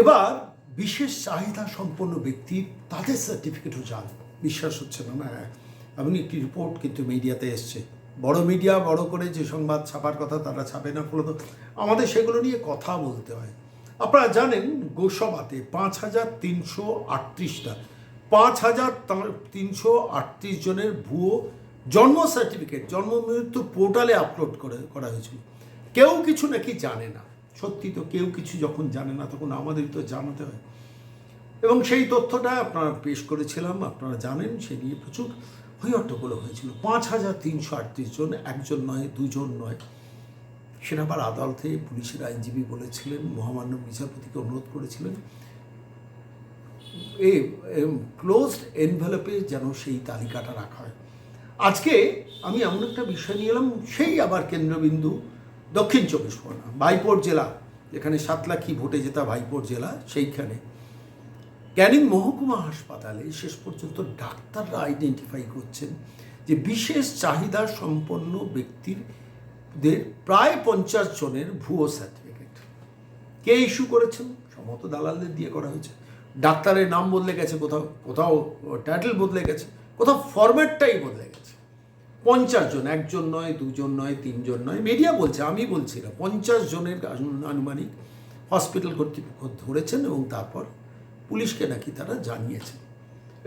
এবার বিশেষ চাহিদা সম্পন্ন ব্যক্তি তাদের সার্টিফিকেটও যান বিশ্বাস হচ্ছে না না এমন একটি রিপোর্ট কিন্তু মিডিয়াতে এসছে। বড় মিডিয়া বড় করে যে সংবাদ ছাপার কথা তারা ছাপে না, ফলত আমাদের সেগুলো নিয়ে কথা বলতে হয়। আপনারা জানেন গোসবাতে পাঁচ হাজার তিনশো আটত্রিশটা, পাঁচ হাজার তিনশো আটত্রিশ জনের ভুয়ো জন্ম সার্টিফিকেট জন্ম মৃত্যু পোর্টালে আপলোড করে, করা হয়েছিল। কেউ কিছু নাকি জানে না। সত্যি তো কেউ কিছু যখন জানে না, তখন আমাদের তো জানাতে হয়। এবং সেই তথ্যটা আপনারা পেশ করেছিলাম, আপনারা জানেন, সে নিয়ে প্রচুর হইহট্টগোল হয়েছিল। পাঁচ হাজার তিনশো আটত্রিশ জন, একজন নয়, দুজন নয়। সেটা আবার আদালতে পুলিশের আইনজীবী বলেছিলেন, মহামান্য বিচারপতিকে অনুরোধ করেছিলেন, এ ক্লোজড এনভেলপে যেন সেই তালিকাটা রাখা হয়। আজকে আমি এমন একটা বিষয় নিয়ে এলাম, সেই আবার কেন্দ্রবিন্দু দক্ষিণ চব্বিশ পরগনা, ভাইপোর জেলা, যেখানে সাতলাখি ভোটে জেতা ভাইপোর জেলা, সেইখানে। ক্যানিং মহকুমা হাসপাতালে শেষ পর্যন্ত ডাক্তাররা আইডেন্টিফাই করছেন যে বিশেষ চাহিদা সম্পন্ন ব্যক্তিরদের প্রায় পঞ্চাশ জনের ভুয়ো সার্টিফিকেট কে ইস্যু করেছেন? সম্ভবত দালালদের দিয়ে করা হয়েছে। ডাক্তারের নাম বদলে গেছে, কোথাও কোথাও টাইটেল বদলে গেছে, কোথাও ফরম্যাটটাই বদলে গেছে। পঞ্চাশ জন, একজন নয়, দুজন নয়, তিনজন নয় মিডিয়া বলছে, আমি বলছি না, পঞ্চাশ জনের আনুমানিক হসপিটাল কর্তৃপক্ষ ধরেছেন এবং তারপর পুলিশকে নাকি তারা জানিয়েছেন।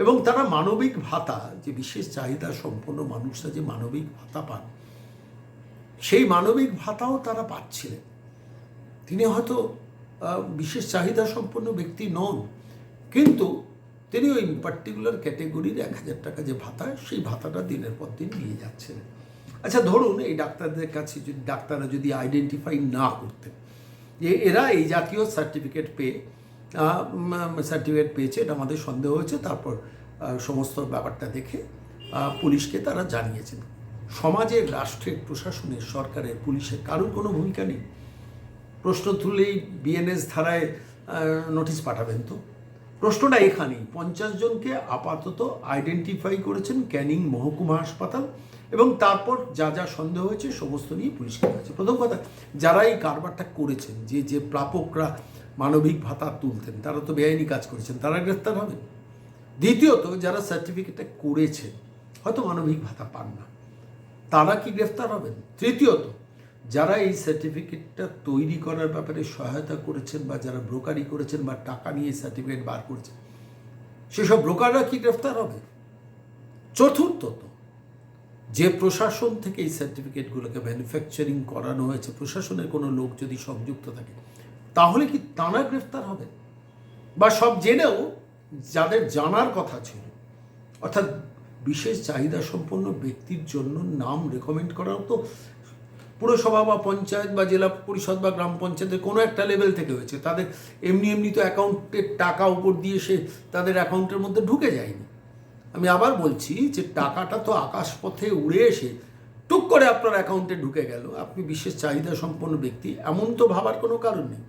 এবং তারা মানবিক ভাতা, যে বিশেষ চাহিদা সম্পন্ন মানুষরা যে মানবিক ভাতা পান, সেই মানবিক ভাতাও তারা পাচ্ছিলেন। তিনি হয়তো বিশেষ চাহিদা সম্পন্ন ব্যক্তি নন, কিন্তু তিনি ওই পার্টিকুলার ক্যাটেগরির এক হাজার টাকা যে ভাতা, সেই ভাতাটা দিনের পর দিন নিয়ে যাচ্ছিলেন আচ্ছা ধরুন এই ডাক্তারদের কাছে যদি, ডাক্তাররা যদি আইডেন্টিফাই না করতেন, যে এরা এই জাতীয় সার্টিফিকেট পেয়ে সার্টিফিকেট পেয়েছে, এটা আমাদের সন্দেহ হয়েছে, তারপর সমস্ত ব্যাপারটা দেখে পুলিশকে তারা জানিয়েছেন। সমাজের, রাষ্ট্রের, প্রশাসনের, সরকারের, পুলিশের কারোর কোনো ভূমিকা নেই? প্রশ্ন তুললেই বিএনএস ধারায় নোটিশ পাঠাবেন তো? প্রশ্নটা এখানেই। পঞ্চাশ জনকে আপাতত আইডেন্টিফাই করেছেন ক্যানিং মহকুমা হাসপাতাল এবং তারপর যা যা সন্দেহ হয়েছে সমস্ত নিয়ে পুলিশকে হয়েছে প্রথম কথা, যারা এই কারবারটা করেছেন, যে যে প্রাপকরা মানবিক ভাতা তুলতেন, তারা তো বেআইনি কাজ করেছেন, তারা গ্রেফতার হবেন। দ্বিতীয়ত, যারা সার্টিফিকেটটা করেছেন, হয়তো মানবিক ভাতা পান না, তারা কি গ্রেফতার হবেন? তৃতীয়ত যারা এই সার্টিফিকেটটা তৈরি করার ব্যাপারে সহায়তা করেছেন বা যারা ব্রোকারি করেছেন বা টাকা নিয়ে সার্টিফিকেট বার করেছেন, সেসব ব্রোকাররা কি গ্রেফতার হবে? চতুর্থত যে প্রশাসন থেকে এই সার্টিফিকেটগুলোকে ম্যানুফ্যাকচারিং করানো হয়েছে, প্রশাসনের কোনো লোক যদি সংযুক্ত থাকে, তাহলে কি তারা গ্রেফতার হবে? বা সব জেনেও যাদের জানার কথা ছিল, অর্থাৎ বিশেষ চাহিদা সম্পন্ন ব্যক্তির জন্য নাম রেকমেন্ড করাও তো পুরসভা বা পঞ্চায়েত বা জেলা পরিষদ বা গ্রাম পঞ্চায়েতের কোনো একটা লেভেল থেকে হয়েছে। তাদের এমনি এমনি তো অ্যাকাউন্টের টাকা উপর দিয়ে সে তাদের অ্যাকাউন্টের মধ্যে ঢুকে যায়নি। আমি আবার বলছি যে টাকাটা তো আকাশপথে উড়ে এসে টুক করে আপনার অ্যাকাউন্টে ঢুকে গেল। আপনি বিশেষ চাহিদা সম্পন্ন ব্যক্তি, এমন তো ভাবার কোনো কারণ নেই।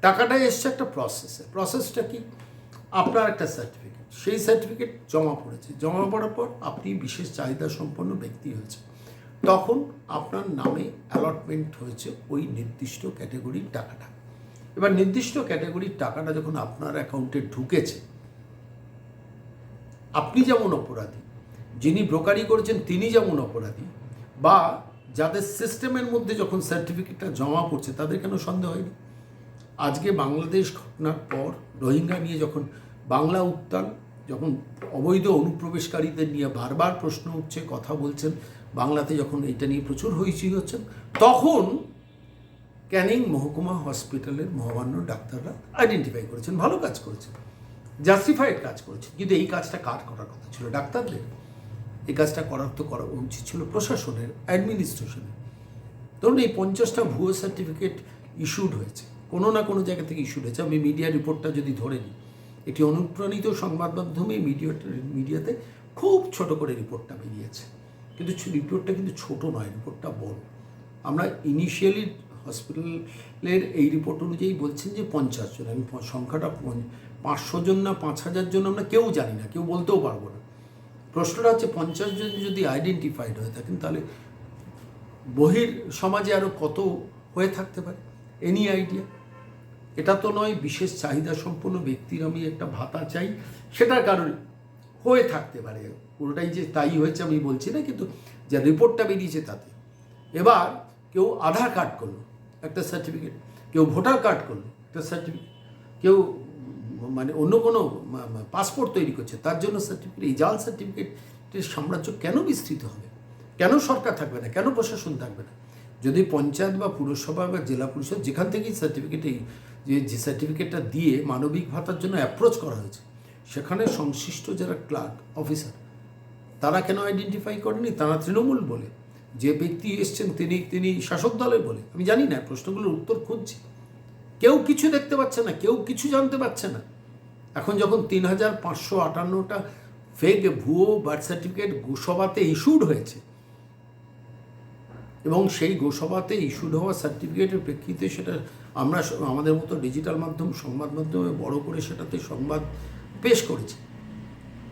টাকাটা এসছে একটা প্রসেসে প্রসেসটা কি? আপনার একটা সার্টিফিকেট সেই সার্টিফিকেট জমা পড়েছে। জমা পড়ার পর আপনি বিশেষ চাহিদা সম্পন্ন ব্যক্তি হয়েছে তখন আপনার নামে অ্যালটমেন্ট হয়েছে ওই নির্দিষ্ট ক্যাটাগরির টাকাটা। এবার নির্দিষ্ট ক্যাটাগরির টাকাটা যখন আপনার অ্যাকাউন্টে ঢুকেছে, আপনি যেমন অপরাধী, যিনি ব্রোকারি করেছেন তিনি যেমন অপরাধী, বা যাদের সিস্টেমের মধ্যে যখন সার্টিফিকেটটা জমা পড়ছে তাদের কেন সন্দেহ হয়নি? আজকে বাংলাদেশ ঘটনার পর রোহিঙ্গা নিয়ে যখন বাংলা উত্তাল, যখন অবৈধ অনুপ্রবেশকারীদের নিয়ে বারবার প্রশ্ন উঠছে, কথা বলছেন বাংলাতে যখন এটা নিয়ে প্রচুর হইচই হচ্ছে, তখন ক্যানিং মহকুমা হসপিটালের মহামান্য ডাক্তাররা আইডেন্টিফাই করেছেন, ভালো কাজ করেছেন জাস্টিফাইড কাজ করেছেন। কিন্তু এই কাজটা কার করার কথা ছিল? ডাক্তারদের। এই কাজটা করার তো করা উচিত ছিল প্রশাসনের অ্যাডমিনিস্ট্রেশনের ধরুন এই পঞ্চাশটা ভুয়ো সার্টিফিকেট ইস্যুড হয়েছে, কোনো না কোনো জায়গা থেকে ইস্যুড হয়েছে। আমি মিডিয়া রিপোর্টটা যদি ধরে নিই এটি অনুপ্রাণিত সংবাদ মাধ্যমে মিডিয়া মিডিয়াতে খুব ছোট করে রিপোর্টটা বেরিয়েছে। কিন্তু রিপোর্টটা কিন্তু ছোট নয় রিপোর্টটা বড়। আমরা ইনিশিয়ালি হসপিটালের এই রিপোর্ট অনুযায়ী বলছেন যে পঞ্চাশ জন। আমি সংখ্যাটা পাঁচশো জন না পাঁচ হাজার জন আমরা কেউ জানি না, কেউ বলতেও পারব না। প্রশ্নটা হচ্ছে পঞ্চাশ জন যদি আইডেন্টিফাইড হয়ে থাকেন, তাহলে বহির সমাজে আরও কত হয়ে থাকতে পারে? এনি আইডিয়া এটা তো নয়, বিশেষ চাহিদা সম্পন্ন ব্যক্তির আমি একটা ভাতা চাই। সেটার কারণে হয়ে থাকতে পারে। পুরোটাই যে তাই হয়েছে আমি বলছি না, কিন্তু যে রিপোর্টটা বেরিয়েছে তাতে। এবার কেউ আধার কার্ড করল, একটা সার্টিফিকেট কেউ ভোটার কার্ড করল, একটা সার্টিফিকেট কেউ মানে অন্য কোনো পাসপোর্ট তৈরি করছে, তার জন্য সার্টিফিকেট এই জাল সার্টিফিকেটের সাম্রাজ্য কেন বিস্তৃত হবে? কেন সরকার থাকবে না? কেন প্রশাসন থাকবে না? যদি পঞ্চায়েত বা পুরসভা বা জেলা পরিষদ যেখান থেকেই সার্টিফিকেট এই যে সার্টিফিকেটটা দিয়ে মানবিক ভাতার জন্য অ্যাপ্রোচ করা হয়েছে সেখানে সংশ্লিষ্ট যারা ক্লার্ক, অফিসার, তারা কেন আইডেন্টিফাই করেনি? তারা তৃণমূল বলে। যে ব্যক্তি এসছেন তিনি তিনি শাসক দলের বলে। আমি জানি না, প্রশ্নগুলোর উত্তর খুঁজছি। কেউ কিছু দেখতে পাচ্ছে না, কেউ কিছু জানতে পারছে না। এখন যখন তিন হাজার পাঁচশো আটান্নটা ফেক ভুয়ো বার্থ সার্টিফিকেট গোসভাতে ইস্যুড হয়েছে, এবং সেই গোসভাতে ইস্যুড হওয়া সার্টিফিকেটের প্রেক্ষিতে সেটা আমরা আমাদের মতো ডিজিটাল মাধ্যম, সংবাদ মাধ্যমে বড় করে সেটাতে সংবাদ পেশ করেছে।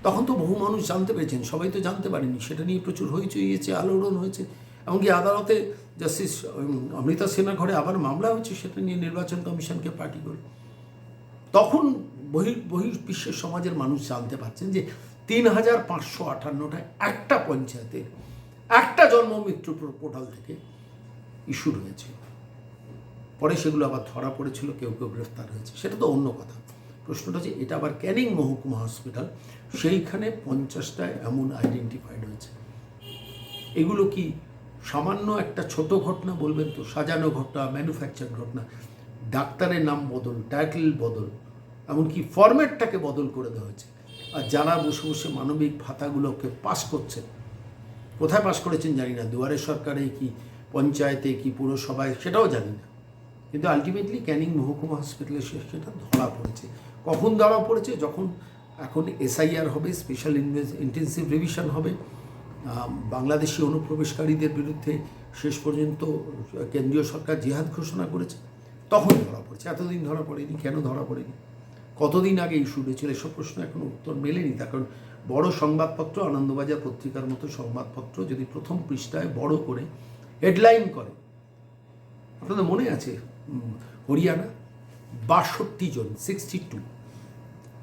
তখন তো বহু মানুষ জানতে পেরেছেন, সবাই তো জানতে পারেনি। সেটা নিয়ে প্রচুর হইচই হয়েছে, আলোড়ন হয়েছে। এমনকি আদালতে জাস্টিস অমৃতা সিনহার ঘরে আবার মামলা হয়েছে, সেটা নিয়ে নির্বাচন কমিশনকে পার্টি করে। তখন বহির বহির বিশ্বের সমাজের মানুষ জানতে পারছেন যে তিন হাজার পাঁচশো আটান্নটা একটা পঞ্চায়েতের একটা জন্ম মৃত্যু পোর্টাল থেকে ইস্যু হয়েছে। পরে সেগুলো আবার ধরা পড়েছিল, কেউ কেউ গ্রেফতার হয়েছে। সেটা তো অন্য কথা। প্রশ্নটা হচ্ছে, এটা আবার ক্যানিং মহকুমা হসপিটাল সেইখানে পঞ্চাশটা এমন আইডেন্টিফাইড হয়েছে। এগুলো কি সামান্য একটা ছোট ঘটনা বলবেন তো? সাজানো ঘটনা ম্যানুফ্যাকচার ঘটনা। ডাক্তারের নাম বদল টাইটেল বদল, এমনকি ফরম্যাটটাকে বদল করে দেওয়া হয়েছে। আর যারা বসে বসে মানবিক ভাতাগুলোকে পাস করছেন, কোথায় পাস করেছেন জানি না। দুয়ারে সরকারে কি, পঞ্চায়েতে কি, পুরসভায়, সেটাও জানি না। কিন্তু আলটিমেটলি ক্যানিং মহকুমা হসপিটালে সেটা ধরা পড়েছে। কখন ধরা পড়েছে? যখন এখন এসআইআর হবে স্পেশাল ইন্টেন্সিভ রিভিশন হবে বাংলাদেশি অনুপ্রবেশকারীদের বিরুদ্ধে শেষ পর্যন্ত কেন্দ্রীয় সরকার জিহাদ ঘোষণা করেছে, তখন ধরা পড়েছে। এতদিন ধরা পড়েনি, কেন ধরা পড়েনি? কতদিন আগে ইস্যু হয়েছিল এসব প্রশ্ন এখন উত্তর মেলেনি। তার কারণ বড় সংবাদপত্র, আনন্দবাজার পত্রিকার মতো সংবাদপত্র যদি প্রথম পৃষ্ঠায় বড় করে হেডলাইন করে, আপনাদের মনে আছে? হরিয়ানা বাষট্টি জন সিক্সটি টু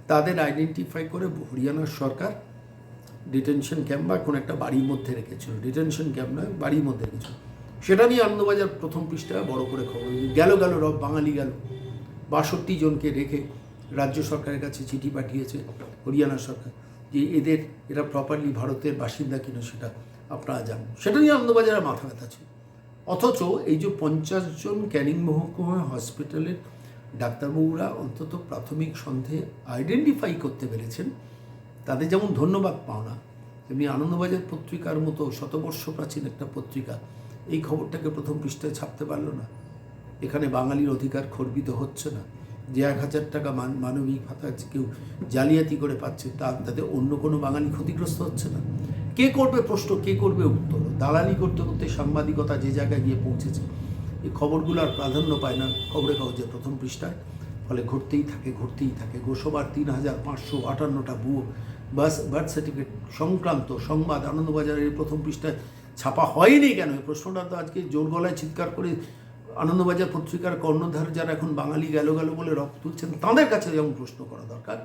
তাদের আইডেন্টিফাই করে হরিয়ানার সরকার ডিটেনশন ক্যাম্প বা কোনো একটা বাড়ির মধ্যে রেখেছিল। ডিটেনশন ক্যাম্প নয়, বাড়ির মধ্যে রেখেছিল। সেটা নিয়ে আনন্দবাজার প্রথম পৃষ্ঠায় বড় করে খবর গেল গেল, রব, বাঙালি গেল। বাষট্টি জনকে রেখে রাজ্য সরকারের কাছে চিঠি পাঠিয়েছে হরিয়ানা সরকার যে এদের, এরা প্রপারলি ভারতের বাসিন্দা কিনা সেটা আপনারা জানেন। সেটা নিয়ে আনন্দবাজারের মাথা ব্যথা ছিল। অথচ এই যে পঞ্চাশ জন ক্যানিং মহকুমা হসপিটালের ডাক্তারবাবুরা অন্তত প্রাথমিক সন্দেহে আইডেন্টিফাই করতে পেরেছেন, তাদের যেমন ধন্যবাদ পাওনা, তেমনি আনন্দবাজার পত্রিকার মতো শতবর্ষ প্রাচীন একটা পত্রিকা, এই খবরটাকে প্রথম পৃষ্ঠায় ছাপতে পারল না। এখানে বাঙালির অধিকার খর্বিত হচ্ছে না। যে এক হাজার টাকা মান- মানবিক ভাতা কেউ জালিয়াতি করে পাচ্ছে, তা, তাতে অন্য কোনো বাঙালি ক্ষতিগ্রস্ত হচ্ছে না। কে করবে প্রশ্ন, কে করবে উত্তর? দালালি করতে করতে সাংবাদিকতা যে জায়গায় গিয়ে পৌঁছেছে, এই খবরগুলো আর প্রাধান্য পায় না খবরের কাগজের প্রথম পৃষ্ঠায়। ফলে ঘটতেই থাকে ঘটতেই থাকে। গোসবার তিন হাজার পাঁচশো আটান্নটা ভুয়ো বাস, বার্থ সার্টিফিকেট সংক্রান্ত সংবাদ আনন্দবাজারের প্রথম পৃষ্ঠায় ছাপা হয়নি কেন? এই প্রশ্নটা তো আজকে জোর গলায় চিৎকার করে আনন্দবাজার পত্রিকার কর্ণধার যারা এখন বাঙালি গেল গেল বলে রক্ত তুলছেন, তাদের কাছে যেমন প্রশ্ন করা দরকার,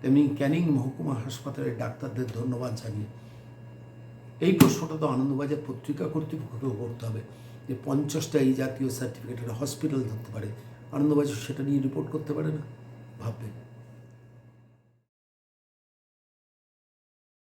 তেমনি ক্যানিং মহকুমা হাসপাতালের ডাক্তারদের ধন্যবাদ জানিয়ে। এই প্রশ্নটা তো আনন্দবাজার পত্রিকা কর্তৃপক্ষকেও করতে হবে, যে পঞ্চাশটা এই জাতীয় সার্টিফিকেটের হসপিটাল ধরতে পারে। আনন্দবাজার সেটা নিয়ে রিপোর্ট করতে পারে না? ভাববে।